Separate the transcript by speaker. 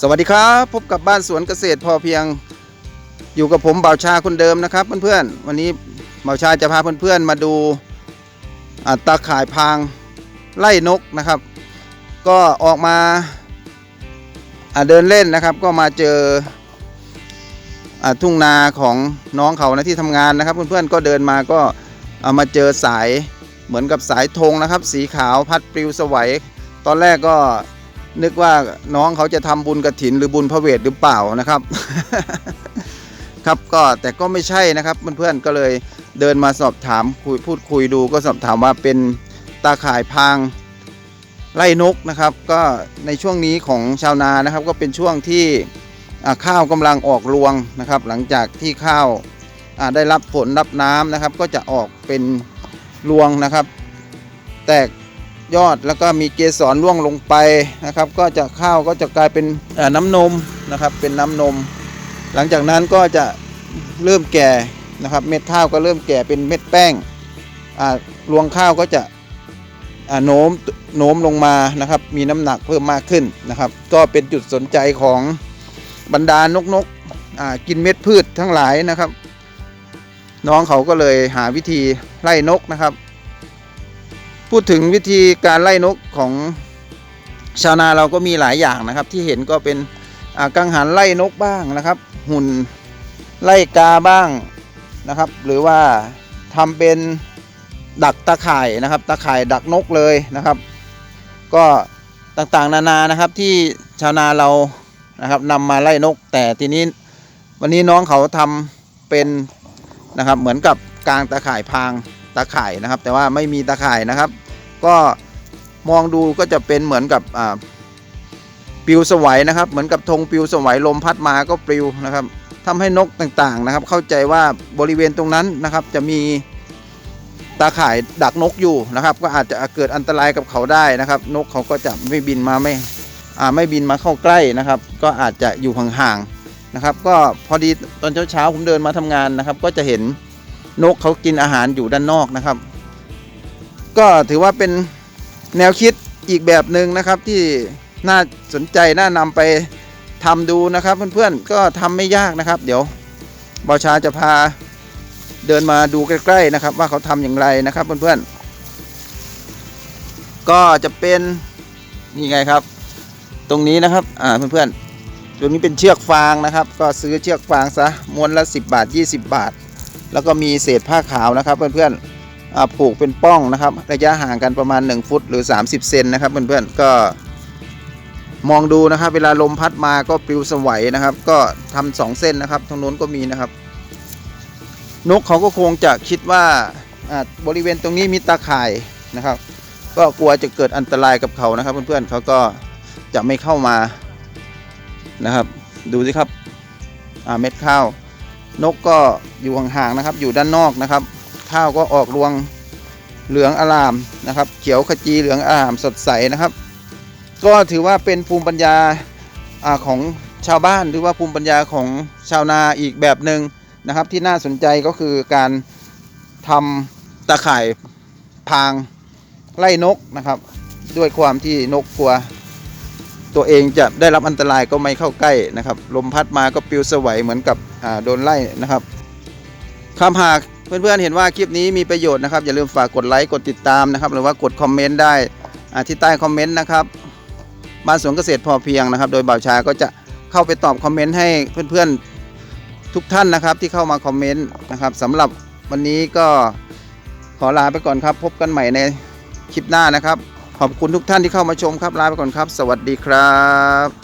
Speaker 1: สวัสดีครับ พบกับบ้านสวนเกษตรพอเพียงอยู่กับผมเบาชาคนเดิมนะครับเพื่อนๆวันนี้เบาชาจะพาเพื่อนๆมาดูาตาข่ายพางไล่นกนะครับ ก็ออกมาาเดินเล่นนะครับ ก็มาเจออทุ่งนาของน้องเขานะที่ทำงานนะครับ เพื่อนๆก็เดินมาก็เอามาเจอสายเหมือนกับสายธงนะครับ สีขาวพัดปลิวสวัยตอนแรกก็ นึกว่าน้องเขาจะทำบุญกระถินหรือบุญพระเวทหรือเปล่านะครับ ครับก็แต่ก็ไม่ใช่นะครับเพื่อนๆก็เลยเดินมาสอบถามคุยพูดคุยดูก็สอบถามว่าเป็นตาข่ายพางไล่นกนะครับ ก็ในช่วงนี้ของชาวนานะครับ ก็เป็นช่วงที่ข้าวกำลังออกรวงนะครับ หลังจากที่ข้าวได้รับฝนรับน้ำนะครับ ก็จะออกเป็นรวงนะครับ แตก ยอดแล้วก็มีเกสรร่วงลงไปนะครับ ก็จะข้าวก็จะกลายเป็นน้ำนมนะครับเป็นน้ำนม หลังจากนั้นก็จะเริ่มแก่นะครับเม็ดข้าวก็เริ่มแก่เป็นเม็ดแป้งอ่ารวงข้าวก็จะโน้มโน้มลงมานะครับ มีน้ำหนักเพิ่มมากขึ้นนะครับ ก็เป็นจุดสนใจของบรรดานกนกอ่ากินเม็ดพืชทั้งหลายนะครับ น้องเขาก็เลยหาวิธีไล่นกนะครับ พูดถึงวิธีการไล่นกของชาวนาเราก็มีหลายอย่างนะครับ ที่เห็นก็เป็นอ่ากังหันไล่นกบ้างนะครับ หุ่นไล่กาบ้างนะครับ หรือว่าทำเป็นดักตะข่ายนะครับ ตะข่ายดักนกเลยนะครับ ก็ต่างๆนานานะครับที่ชาวนาเรานะครับนำมาไล่นก แต่ทีนี้วันนี้น้องเขาทำเป็นนะครับเหมือนกับกลางตะข่ายพาง ตะข่ายนะครับ แต่ว่าไม่มีตะข่ายนะครับ ก็มองดูก็จะเป็นเหมือนกับปลิวสวัยนะครับ เหมือนกับธงปลิวสวัยลมพัดมาก็ปลิวนะครับทำให้นกต่างๆนะครับ เข้าใจว่าบริเวณตรงนั้นนะครับ จะมีตาข่ายดักนกอยู่นะครับ ก็อาจจะเกิดอันตรายกับเขาได้นะครับ นกเขาก็จะไม่บินมาไม่ไม่บินมาเข้าใกล้นะครับ ก็อาจจะอยู่ห่างๆนะครับ ก็พอดีตอนเช้าๆผมเดินมาทำงานนะครับ ก็จะเห็น นกเขากินอาหารอยู่ด้านนอกนะครับ ก็ถือว่าเป็นแนวคิดอีกแบบหนึ่งนะครับที่น่าสนใจน่านำไปทำดูนะครับ เพื่อนๆก็ทำไม่ยากนะครับ เดี๋ยวบอชาจะพาเดินมาดูใกล้ๆนะครับ ว่าเขาทำอย่างไรนะครับ เพื่อนๆก็จะเป็นนี่ไงครับ ตรงนี้นะครับอ่าเพื่อนๆตรงนี้เป็นเชือกฟางนะครับ ก็ซื้อเชือกฟางซะม้วนละ 10 บาท 20 บาท แล้วก็มีเศษผ้าขาวนะครับเพื่อนๆผูกเป็นป้องนะครับ ระยะห่างกันประมาณ 1 ฟุตหรือ 30 เซนนะครับเพื่อนๆก็ มองดูนะครับ เวลาลมพัดมาก็ปลิวสวัยนะครับ ก็ทำสองเส้นนะครับทางโน้นก็มีนะครับ นกเขาก็คงจะคิดว่าบริเวณตรงนี้มีตาข่ายนะครับ ก็กลัวจะเกิดอันตรายกับเขานะครับเพื่อนๆเขาก็จะไม่เข้ามานะครับ ดูสิครับเม็ดข้าว นกก็อยู่ห่างๆนะครับ อยู่ด้านนอกนะครับ ข้าวก็ออกรวงเหลืองอาลามนะครับ เขียวขจีเหลืองอาลามสดใสนะครับ ก็ถือว่าเป็นภูมิปัญญาอของชาวบ้านหรือว่าภูมิปัญญาของชาวนาอีกแบบหนึ่งนะครับ ที่น่าสนใจก็คือการทำตะข่ายพางไล่นกนะครับ ด้วยความที่นกกลัว ตัวเองจะได้รับอันตรายก็ไม่เข้าใกล้นะครับ ลมพัดมาก็ปลิวสวัยเหมือนกับโดนไล่นะครับคำหากเพื่อนๆเห็นว่าคลิปนี้มีประโยชน์นะครับ อย่าลืมฝากกดไลค์กดติดตามนะครับ หรือว่ากดคอมเมนต์ได้ที่ใต้คอมเมนต์นะครับบ้านสวนเกษตรพอเพียงนะครับ โดยบ่าวชาก็จะเข้าไปตอบคอมเมนต์ให้เพื่อนๆทุกท่านนะครับ ที่เข้ามาคอมเมนต์นะครับสำหรับวันนี้ก็ขอลาไปก่อนครับ พบกันใหม่ในคลิปหน้านะครับ ขอบคุณทุกท่านที่เข้ามาชมครับลาไปก่อนครับ สวัสดีครับ